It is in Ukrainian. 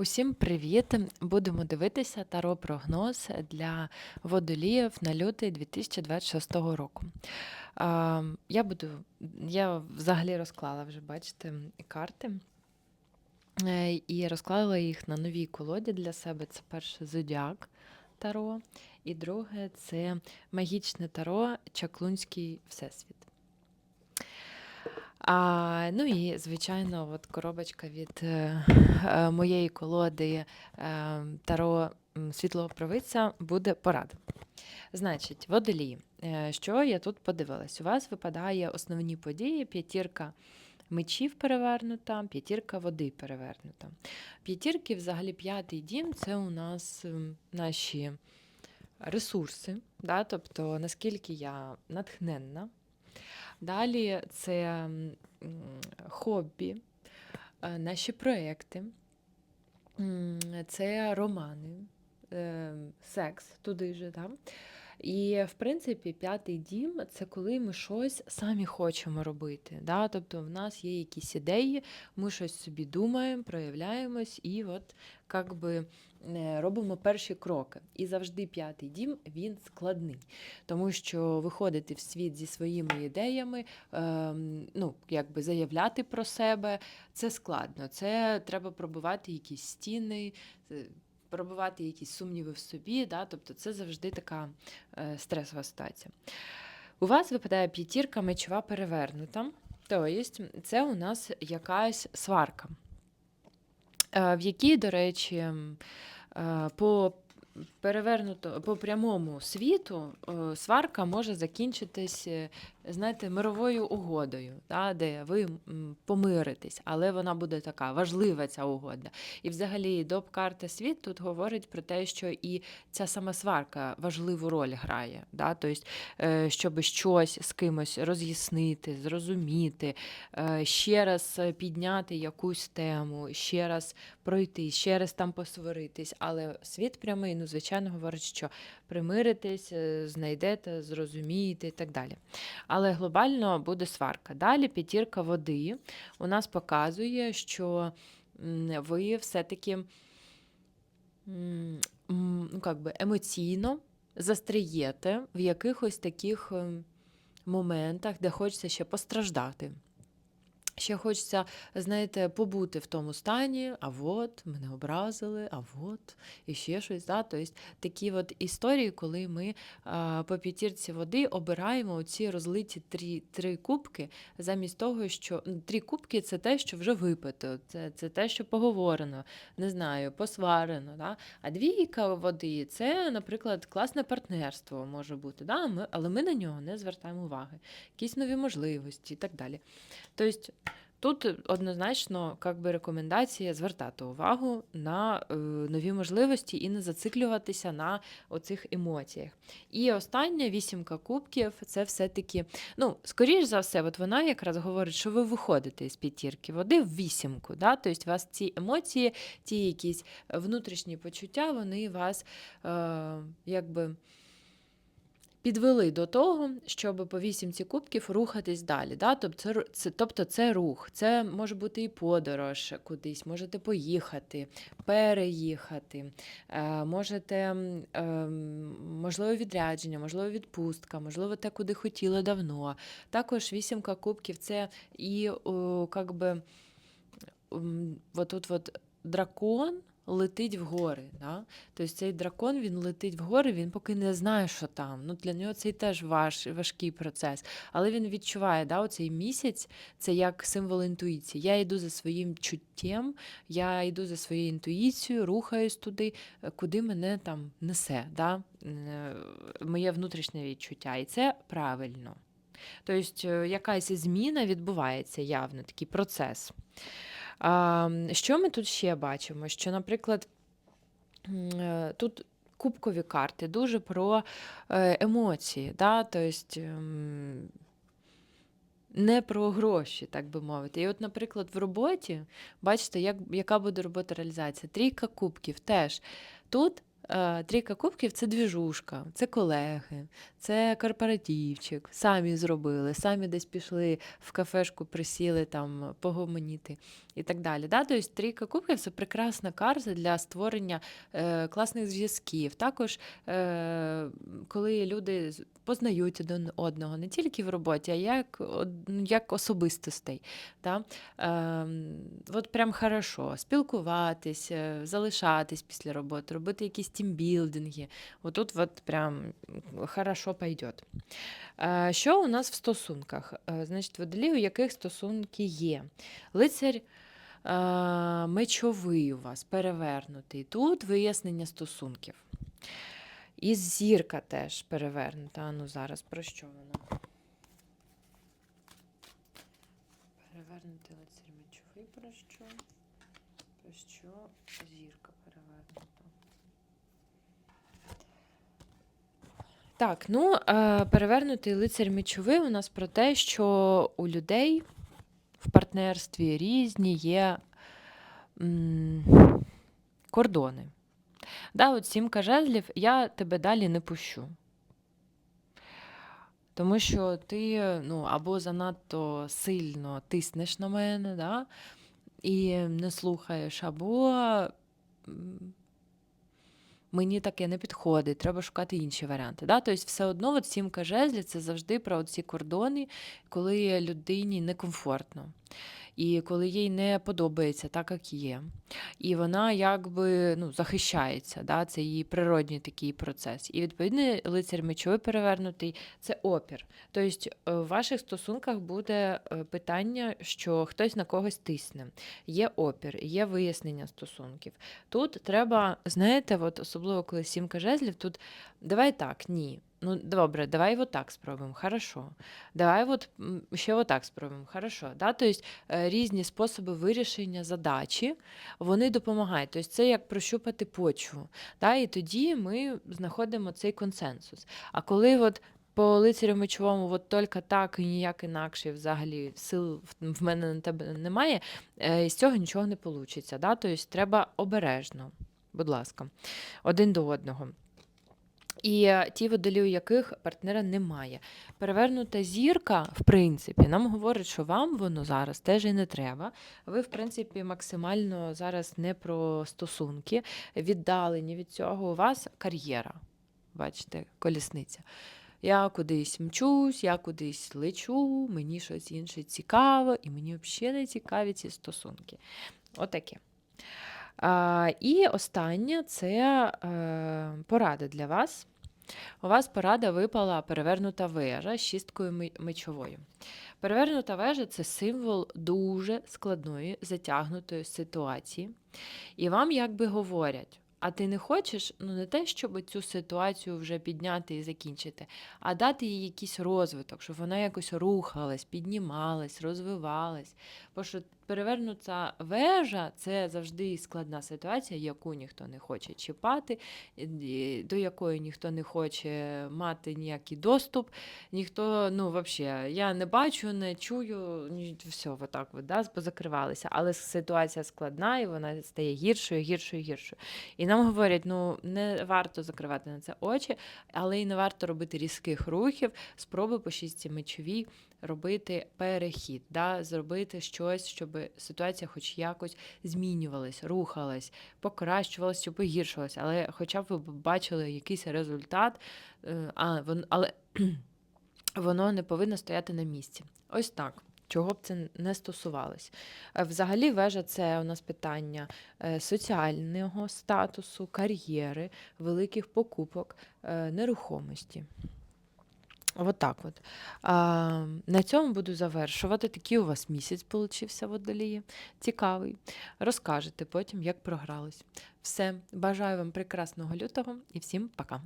Усім привіт! Будемо дивитися таро прогноз для водоліїв на лютий 2026 року. Я буду, я взагалі розклала вже, бачите, карти. Е, І розклала їх на новій колоді для себе. Це перше зодіак таро, і друге це магічне таро Чаклунський Всесвіт. А, ну і, звичайно, от коробочка від е, е, моєї колоди е, Таро Світлого Провидця буде порада. Значить, водолії, що я тут подивилась? У вас випадає основні події: п'ятірка мечів перевернута, п'ятірка води перевернута. П'ятірки, взагалі, п'ятий дім це у нас наші ресурси, да? тобто наскільки я натхненна. Далі це хобі, е, наші проекти, це романи, е, секс туди же. Да? І, в принципі, п'ятий дім це коли ми щось самі хочемо робити. Да? Тобто в нас є якісь ідеї, ми щось собі думаємо, проявляємось і от як би е, робимо перші кроки. І завжди п'ятий дім він складний, тому що виходити в світ зі своїми ідеями, ем, ну, якби заявляти про себе, це складно. Це треба пробувати якісь стіни. Пробувати якісь сумніви в собі, да? тобто це завжди така е, стресова ситуація. У вас випадає п'ятірка мечова перевернута, тобто це у нас якась сварка, е, в якій, до речі, е, по перевернуто по прямому світу сварка може закінчитись, знаєте, мировою угодою, да, де ви помиритесь, але вона буде така важлива, ця угода. І взагалі доп карта світ тут говорить про те, що і ця сама сварка важливу роль грає. Да? Тобто, е, щоб щось з кимось роз'яснити, зрозуміти, е, ще раз підняти якусь тему, ще раз пройти, ще раз там посваритись. Але світ прямий, ну, звичайно, говорить, що примиритесь, е, знайдете, зрозумієте і так далі. Але глобально буде сварка. Далі п'ятірка води у нас показує, що ви все-таки ну, как би, емоційно застрієте в якихось таких ем, моментах, де хочеться ще постраждати. Ще хочеться, знаєте, побути в тому стані, а от мене образили, а от і ще щось. Да? Тобто такі от історії, коли ми по п'ятірці води обираємо ці розлиті три, три кубки, замість того, що ну, три кубки це те, що вже випито, це, це те, що поговорено, не знаю, посварено. Да? А двійка води це, наприклад, класне партнерство може бути, да? ми, але ми на нього не звертаємо уваги, якісь нові можливості і так далі. Тобто Тут однозначно как би, рекомендація звертати увагу на е, нові можливості і не зациклюватися на оцих емоціях. І остання вісімка кубків це все-таки, ну, скоріш за все, от вона якраз говорить, що ви виходите з п'ятірки води в вісімку. Да? Тобто у вас ці емоції, ті якісь внутрішні почуття, вони вас е, якби підвели до того, щоб по вісімці кубків рухатись далі. Да? Тобто, це, тобто це рух, це може бути і подорож кудись, можете поїхати, переїхати, е, можете, е, можливо, відрядження, можливо, відпустка, можливо, те, куди хотіли давно. Також вісімка кубків це і о, как би, от тут от дракон летить в гори. Да? Тобто цей дракон він летить в гори, він поки не знає, що там. Ну, для нього це теж важ, важкий процес. Але він відчуває, да, оцей місяць це як символ інтуїції. Я йду за своїм чуттєм, я йду за своєю інтуїцією, рухаюсь туди, куди мене там несе. Да? Е, Моє внутрішнє відчуття. І це правильно. Тобто, е, якась зміна відбувається явно, такий процес. А, що ми тут ще бачимо? Що, наприклад, е, тут кубкові карти дуже про е, емоції, да? тобто, ем, не про гроші, так би мовити. І от, наприклад, в роботі, бачите, як, яка буде робота реалізація? Трійка кубків теж. Тут трійка кубків це двіжушка, це колеги, це корпоративчик, самі зробили, самі десь пішли в кафешку, присіли там погомоніти і так далі. Да? Тобто трійка кубків це прекрасна карта для створення е, класних зв'язків. Також, е, коли люди познають один одного не тільки в роботі, а як, ну, як особистостей. Да? Ем, от прям хорошо спілкуватись, е, залишатись після роботи, робити якісь тімбілдинги. Отут от прям хорошо пойдет. Що у нас в стосунках? Значить, водолій, у яких стосунки є? Лицарь е, мечовий у вас перевернутий. Тут вияснення стосунків. І зірка теж перевернута. А ну зараз про що вона? Перевернутий лицарь мечовий про що? Про що зірка перевернута? Так, ну е, перевернутий лицар мечовий у нас про те, що у людей в партнерстві різні є м, кордони. Да, от сімка жезлів, я тебе далі не пущу. Тому що ти ну, або занадто сильно тиснеш на мене, да, і не слухаєш, або мені таке не підходить, треба шукати інші варіанти. Да? Тобто, все одно от сімка жезлі це завжди про ці кордони, коли людині некомфортно. І коли їй не подобається так, як є. І вона якби ну, захищається, да? це її природній такий процес. І відповідно лицар мечовий перевернутий це опір. Тобто е, в ваших стосунках буде е, питання, що хтось на когось тисне. Є опір, є вияснення стосунків. Тут треба, знаєте, от особливо коли сімка жезлів, тут давай так, ні. Ну, добре, давай вот так спробуємо, хорошо. Давай от ще отак спробуємо, хорошо. Да? Тобто різні способи вирішення задачі, вони допомагають. Тобто це як прощупати почву. Да? І тоді ми знаходимо цей консенсус. А коли от по лицарю мечовому от тільки так і ніяк інакше, взагалі сил в- мене на тебе немає, е, з цього нічого не вийде. Да? Треба обережно, будь ласка, один до одного. І ті водолі, у яких партнера немає. Перевернута зірка, в принципі, нам говорить, що вам воно зараз теж і не треба. Ви, в принципі, максимально зараз не про стосунки, віддалені від цього. У вас кар'єра. Бачите, колісниця. Я кудись мчусь, я кудись лечу, мені щось інше цікаво, і мені взагалі не цікаві ці стосунки. Отаке. А, і останнє це е, порада для вас. У вас порада випала перевернута вежа з шісткою мечовою. Перевернута вежа це символ дуже складної, затягнутої ситуації. І вам якби говорять, а ти не хочеш ну не те, щоб цю ситуацію вже підняти і закінчити, а дати їй якийсь розвиток, щоб вона якось рухалась, піднімалась, розвивалась. Бо що перевернута вежа це завжди складна ситуація, яку ніхто не хоче чіпати, до якої ніхто не хоче мати ніякий доступ. Ніхто, ну, взагалі, я не бачу, не чую, все, отак от, да, позакривалися. Але ситуація складна, і вона стає гіршою, гіршою, гіршою. І нам говорять, ну не варто закривати на це очі, але й не варто робити різких рухів, спроби по шістці мечовій робити перехід, да, зробити щось, щоб ситуація хоч якось змінювалась, рухалась, покращувалась чи погіршувалась, але хоча б ви бачили якийсь результат, е, а, але воно не повинно стояти на місці. Ось так. Чого б це не стосувалось. Е, Взагалі, вежа це у нас питання е, соціального статусу, кар'єри, великих покупок, е, нерухомості. От от. А, на цьому буду завершувати. Такий у вас місяць получився водолії. Цікавий. Розкажете потім, як програлись. Все. Бажаю вам прекрасного лютого і всім пока.